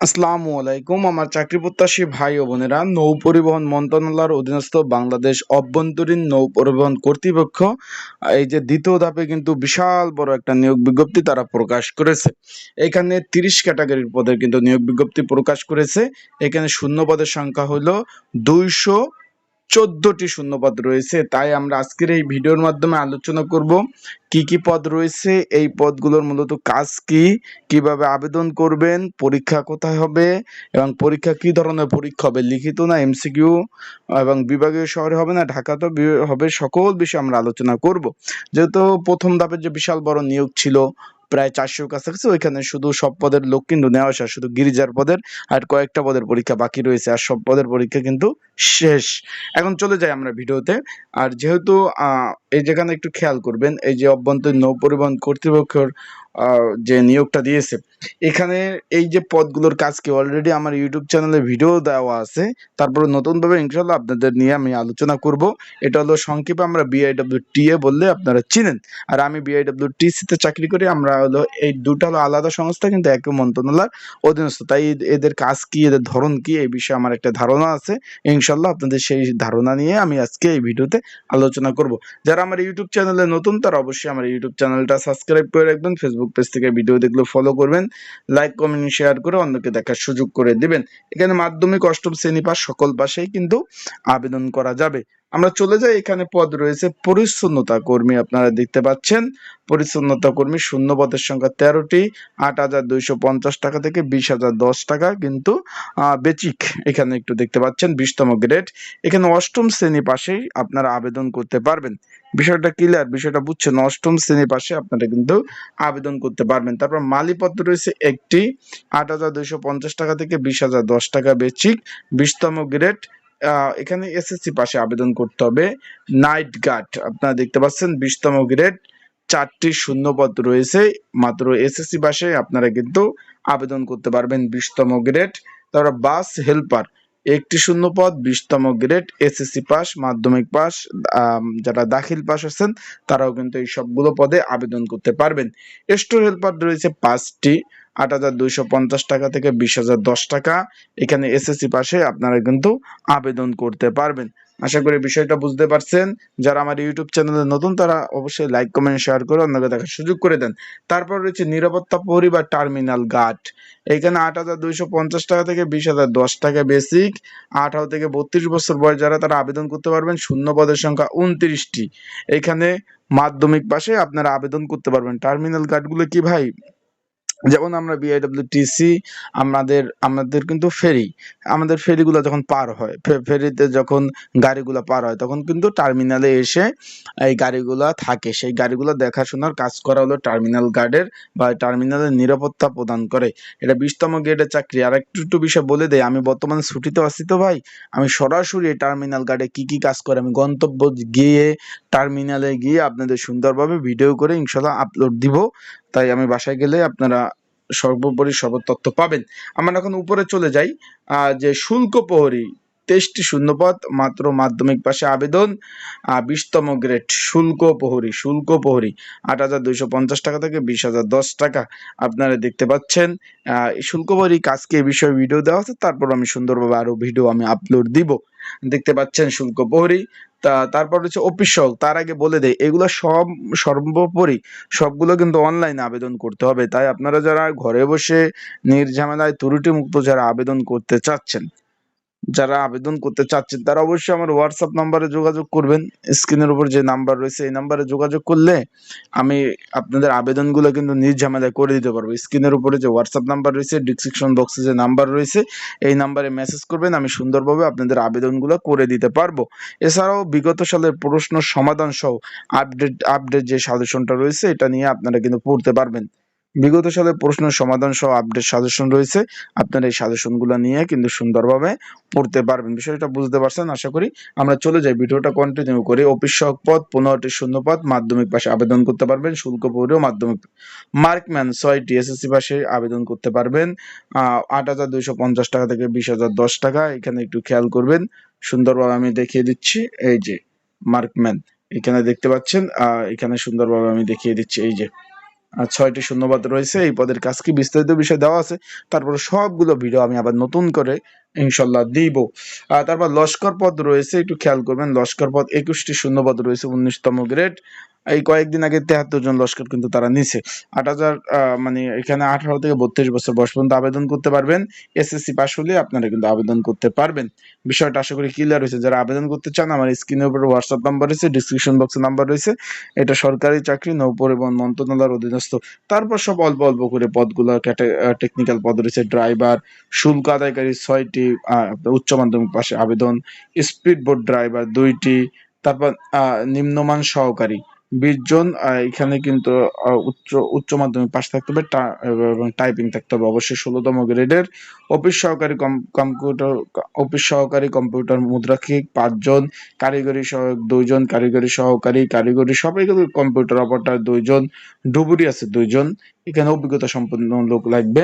আসসালামু আলাইকুম। আমার চাকরি প্রত্যাশী ভাই ও বোনেরা, নৌ পরিবহন মন্ত্রণালয়ের অধীনস্থ বাংলাদেশ অভ্যন্তরীণ নৌ পরিবহন কর্তৃপক্ষ, এই যে দ্বিতীয় ধাপে কিন্তু বিশাল বড় একটা নিয়োগ বিজ্ঞপ্তি তারা প্রকাশ করেছে। এখানে তিরিশ ক্যাটাগরির পদের কিন্তু নিয়োগ বিজ্ঞপ্তি প্রকাশ করেছে। এখানে শূন্য পদের সংখ্যা হলো দুইশো চোদ্দটি শূন্যপদ রয়েছে। তাই আমরা আজকের এই ভিডিওর মাধ্যমে আলোচনা করব, কি কি পদ রয়েছে, এই পদগুলোর মূলত কাজ কি, কীভাবে আবেদন করবেন, পরীক্ষা কোথায় হবে, এবং পরীক্ষা কি ধরনের পরীক্ষা হবে, লিখিত না এমসিকিউ, এবং বিভাগীয় শহরে হবে না, ঢাকাতে হবে সকল বিষয়ে আমরা আলোচনা করব। যেহেতু প্রথম ধাপের যে বিশাল বড় নিয়োগ ছিল প্রায় চারশোর কাছাকাছি, ওইখানে শুধু সব পদের লোক কিন্তু নেওয়া আসা, শুধু গিরিজার পদের আর কয়েকটা পদের পরীক্ষা বাকি রয়েছে, আর সব পদের পরীক্ষা কিন্তু শেষ। এখন চলে যাই আমরা ভিডিওতে। আর যেহেতু এই যেখানে একটু খেয়াল করবেন, এই যে অভ্যন্তরীণ নৌ পরিবহন কর্তৃপক্ষের যে নিয়োগটা দিয়েছে, এখানে এই যে পদগুলোর কাজকে অলরেডি আমার ইউটিউব চ্যানেলে ভিডিও দেওয়া আছে। তারপরে নতুনভাবে ইনশাল্লাহ আপনাদের নিয়ে আমি আলোচনা করব। এটা হলো সংক্ষেপে আমরা বিআইডব্লিউ টি এ বললে আপনারা চিনেন। আর আমি বিআইডব্লিউ টিসিতে চাকরি করি আমরা হলো, এই দুটো হলো আলাদা সংস্থা কিন্তু একই মন্ত্রণালয়ের অধীনস্থ। তাই এদের কাজ কি, এদের ধরন কি, এই বিষয়ে আমার একটা ধারণা আছে। ইনশাল্লাহ আপনাদের সেই ধারণা নিয়ে আমি আজকে এই ভিডিওতে আলোচনা করব। যারা আমার ইউটিউব চ্যানেলে নতুন, তারা অবশ্যই আমার ইউটিউব চ্যানেলটা সাবস্ক্রাইব করে রাখবেন। ফেসবুক পেজ থেকে ভিডিও দেখলে ফলো করবেন। লাইক কমেন্ট শেয়ার করে অন্যকে দেখার সুযোগ করে দিবেন। এখানে মাধ্যমিক, অষ্টম শ্রেণি পাস সকল পাশেই কিন্তু আবেদন করা যাবে। আমরা চলে যাই, এখানে পদ রয়েছে পরিচ্ছন্নতা কর্মী। আপনারা দেখতে পাচ্ছেন, পরিচ্ছন্নতা কর্মী শূন্য পদের সংখ্যা তেরোটি, আট হাজার দুইশো পঞ্চাশ টাকা থেকে বিশ হাজার দশ টাকা। কিন্তু বেচিক এখানে একটু দেখতে পাচ্ছেন, বিশতম গ্রেড। এখানে অষ্টম শ্রেণি পাশেই আপনারা আবেদন করতে পারবেন। বিষয়টা ক্লিয়ার বিষয়টা বুঝছেন, অষ্টম শ্রেণি পাশে আপনারা কিন্তু আবেদন করতে পারবেন। তারপর মালিপত্র রয়েছে একটি, আট হাজার দুইশো পঞ্চাশ টাকা থেকে বিশ হাজার দশ টাকা বেচিক। বিশতম গ্রেড এখানে এসএসসি পাশে আবেদন করতে হবে। নাইট গার্ড, আপনারা দেখতে পাচ্ছেন, বিশতম গ্রেড চারটি শূন্য পদ রয়েছে। মাত্র এসএসসি পাশে আপনারা কিন্তু আবেদন করতে পারবেন বিশতম গ্রেড তারপর বাস হেল্পার একটি শূন্য পদ বিশতম গ্রেড এসএসসি পাস মাধ্যমিক পাস যারা দাখিল পাস আছেন, তারাও কিন্তু এই সবগুলো পদে আবেদন করতে পারবেন। স্টোর হেল্পার রয়েছে পাঁচটি, আট হাজার দুইশো পঞ্চাশ টাকা থেকে বিশ হাজার দশ টাকা। এখানে এসএসসি পাশে আপনারা কিন্তু আবেদন করতে পারবেন। আশা করি বিষয়টা বুঝতে পারছেন। যারা আমার ইউটিউব চ্যানেলে নতুন, তারা অবশ্যই লাইক কমেন্ট শেয়ার করে অন্যকে দেখার সুযোগ করে দেন। তারপর রয়েছে নিরাপত্তা পরিবার টার্মিনাল গার্ড এখানে আট হাজার দুইশো পঞ্চাশ টাকা থেকে বিশ হাজার দশ টাকা বেসিক আঠারো থেকে বত্রিশ বছর বয়স যারা, তারা আবেদন করতে পারবেন। শূন্য পদের সংখ্যা উনত্রিশটি। এখানে মাধ্যমিক পাশে আপনারা আবেদন করতে পারবেন। টার্মিনাল গার্ডগুলো কি ভাই? যেমন আমরা বিআইডব্লিউটিসি আমাদের আমাদের কিন্তু ফেরি, আমাদের ফেরিগুলো যখন পার হয় ফেরিতে যখন গাড়িগুলো পার হয়, তখন কিন্তু টার্মিনালে এসে এই গাড়িগুলা থাকে। সেই গাড়িগুলো দেখাশোনার কাজ করা হলো টার্মিনাল গার্ডের বা টার্মিনালের নিরাপত্তা প্রদান করে। এটা বিশতম গ্রেডের চাকরি। আর একটু একটু বিষয় বলে দেয় আমি বর্তমানে ছুটিতে আছি তো ভাই, আমি সরাসরি টার্মিনাল গার্ডে কি কি কাজ করে, আমি গন্তব্য গিয়ে টার্মিনালে গিয়ে আপনাদের সুন্দরভাবে ভিডিও করে ইনশাল্লাহ আপলোড দিব। তাই আমি বাসায় গেলে আপনারা সর্বোপরি সব তথ্য পাবেন। আমরা এখন উপরে চলে যাই। যে শুল্ক প্রহরী, তেইশটি শূন্যপদ, মাত্র মাধ্যমিক পাশে আবেদন। বিশতম গ্রেড শুল্ক প্রহরী শুল্ক প্রহরী, আট হাজার দুইশো পঞ্চাশ টাকা থেকে বিশ হাজার দশ টাকা। আপনারা দেখতে পাচ্ছেন শুল্ক প্রহরী কাজকে এ বিষয়ে ভিডিও দেওয়া আছে? তারপর আমি সুন্দরভাবে আরও ভিডিও আমি আপলোড দিব। দেখতে পাচ্ছেন শুল্ক প্রহরী তা তারপর হচ্ছে অফিস তার আগে বলে দেয় এগুলো সব সর্বোপরি সবগুলো কিন্তু অনলাইনে আবেদন করতে হবে। তাই আপনারা যারা ঘরে বসে নির্ঝামেলায় ত্রুটি মুক্ত যারা আবেদন করতে চাচ্ছেন যারা আবেদন করতে চাচ্ছেন, তারা অবশ্যই আমার হোয়াটসঅ্যাপ নাম্বারে যোগাযোগ করবেন। স্ক্রিনের উপর যে নাম্বার রয়েছে, এই নাম্বারে যোগাযোগ করলে আমি আপনাদের আবেদনগুলো কিন্তু নির্ঝামেলায় করে দিতে পারব। স্ক্রিনের উপরে যে হোয়াটসঅ্যাপ নাম্বার রয়েছে ডিসক্রিপশন বক্সে যে নাম্বার রয়েছে, এই নাম্বারে মেসেজ করবেন, আমি সুন্দরভাবে আপনাদের আবেদনগুলো করে দিতে পারব। এছাড়াও বিগত সালের প্রশ্ন সমাধান সহ আপডেট আপডেট যে সাজেশনটা রয়েছে, এটা নিয়ে আপনারা কিন্তু পড়তে পারবেন। বিগত সালের প্রশ্ন সমাধান সহ আপডেট সাজেশন রয়েছে। আপনারা এই সাজেশনগুলো নিয়ে কিন্তু সুন্দরভাবে পড়তে পারবেন। বিষয়টা বুঝতে পারছেন, আশা করি আমরা চলে যাই। ভিডিওটা কন্টিনিউ করি অফিস সহক পদ পনেরোটি শূন্য পদ মাধ্যমিক পাশে আবেদন করতে পারবেন। শুল্ক পৌরেও মাধ্যমিক মার্কম্যান ছয়টি এসএসসি পাশে আবেদন করতে পারবেন। আট হাজার দুইশো পঞ্চাশ টাকা থেকে বিশ হাজার দশ টাকা। এখানে একটু খেয়াল করবেন। সুন্দরভাবে আমি দেখিয়ে দিচ্ছি। এই যে মার্কম্যান এখানে দেখতে পাচ্ছেন। এখানে সুন্দরভাবে আমি দেখিয়ে দিচ্ছি। এই যে ছয়টি শূন্যবাদ রয়েছে, এই পদের কাজ কি বিস্তারিত বিষয় দেওয়া আছে, তারপর সবগুলো ভিডিও আমি আবার নতুন করে ইনশাল্লাহ দিব। তারপর লস্কর পদ রয়েছে, একটু খেয়াল করবেন, লস্কর পদ একুশটি শূন্যপদ রয়েছে, উনিশতম গ্রেড এই কয়েকদিন আগে তেহাত্তর জন লস্কর কিন্তু তারা নিছে। আট হাজার মানে এখানে আঠারো থেকে বত্রিশ বছর বয়স পর্যন্ত আবেদন করতে পারবেন। এসএসসি পাস হলে আপনারা কিন্তু আবেদন করতে পারবেন। বিষয়টা আশা করি ক্লিয়ার হয়েছে। যারা আবেদন করতে চান, আমার স্ক্রিনের উপর হোয়াটসঅ্যাপ নাম্বার রয়েছে ডিসক্রিপশন বক্সে নাম্বার রয়েছে। এটা সরকারি চাকরি নৌ পরিবহন মন্ত্রণালয়ের অধীনস্থ। তারপর সব অল্প অল্প করে পদগুলো টেকনিক্যাল পদ রয়েছে। ড্রাইভার শুল্ক আদায়কারী ছয়টি উচ্চ মাধ্যমিক পাশে আবেদন স্পিড বোট ড্রাইভার দুইটি, তারপর নিম্নমান সহকারী। বিশ জন এখানে কিন্তু উচ্চ উচ্চ মাধ্যমিক পাশ থাকতে হবে এবং টাইপিং থাকতে হবে অবশ্যই ষোলোতম গ্রেডের অফিস সহকারী কম- কম্পিউটার অফিস সহকারী কম্পিউটার মুদ্রাক্ষিক পাঁচজন, কারিগরি সহায়ক দুইজন, কারিগরি সহকারী, কারিগরি সবাই কম্পিউটার অপারেটর দুইজন, ডুবুরি আছে দুইজন। এখানে অভিজ্ঞতা সম্পন্ন লোক লাগবে।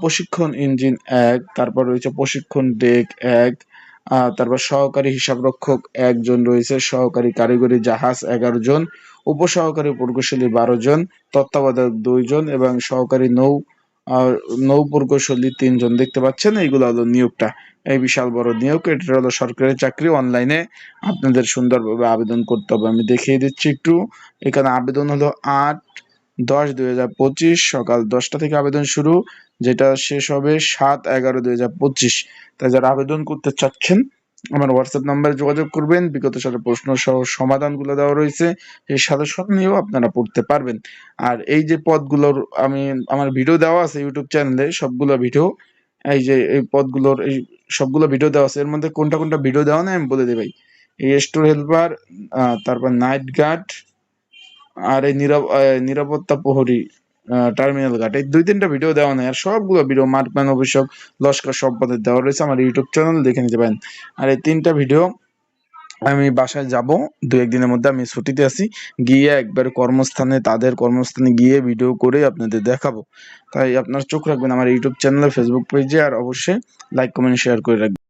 প্রশিক্ষণ ইঞ্জিন এক, তারপর রয়েছে প্রশিক্ষণ ডেক এক তারপর সহকারী হিসাবরক্ষক একজন রয়েছে, সহকারী কারিগরি জাহাজ এগারো জন উপসহকারী প্রকৌশলী বারো জন, তত্ত্বাবধায়ক দুইজন এবং সহকারী নৌ নৌ প্রকৌশলী তিনজন দেখতে পাচ্ছেন এইগুলো হলো নিয়োগটা। এই বিশাল বড় নিয়োগ। এটা হলো সরকারি চাকরি। অনলাইনে আপনাদের সুন্দরভাবে আবেদন করতে হবে। আমি দেখিয়ে দিচ্ছি একটু। এখানে আবেদন হলো আট দশ দুই হাজার পঁচিশ। সকাল দশটা থেকে আবেদন শুরু। যেটা শেষ হবে সাত এগারো দুই হাজার পঁচিশ। তাই যারা আবেদন করতে চাচ্ছেন আমার হোয়াটসঅ্যাপ নাম্বারে যোগাযোগ করবেন। বিগত সালের প্রশ্ন সহ সমাধানগুলো দেওয়া রয়েছে। এই সাজেশন নিয়েও আপনারা পড়তে পারবেন। আর এই যে পদগুলোর আমি, আমার ভিডিও দেওয়া আছে ইউটিউব চ্যানেলে সবগুলো ভিডিও এই যে এই পদগুলোর এই সবগুলো ভিডিও দেওয়া আছে। এর মধ্যে কোনটা কোনটা ভিডিও দেওয়া নেই আমি বলে দিই ভাই। এই স্টোর হেল্পার তারপর নাইট গার্ড আর এই নিরাপ নিরাপত্তা প্রহরী। টার্মিনাল ঘাট। এই দুই তিনটা ভিডিও দেওয়া নেই, আর সবগুলো ভিডিও মার্কম্যান অভিষেক লস্কর সব পদে দেওয়া রয়েছে আমার ইউটিউব চ্যানেল দেখে নিতে পারেন। আর এই তিনটা ভিডিও আমি বাসায় যাব, দু একদিনের মধ্যে আমি ছুটিতে আছি, গিয়ে একবার কর্মস্থানে, তাদের কর্মস্থানে গিয়ে ভিডিও করে আপনাদের দেখাবো। তাই আপনার চোখ রাখবেন আমার ইউটিউব চ্যানেলে ফেসবুক পেজে আর অবশ্যই লাইক কমেন্ট শেয়ার করে রাখবেন।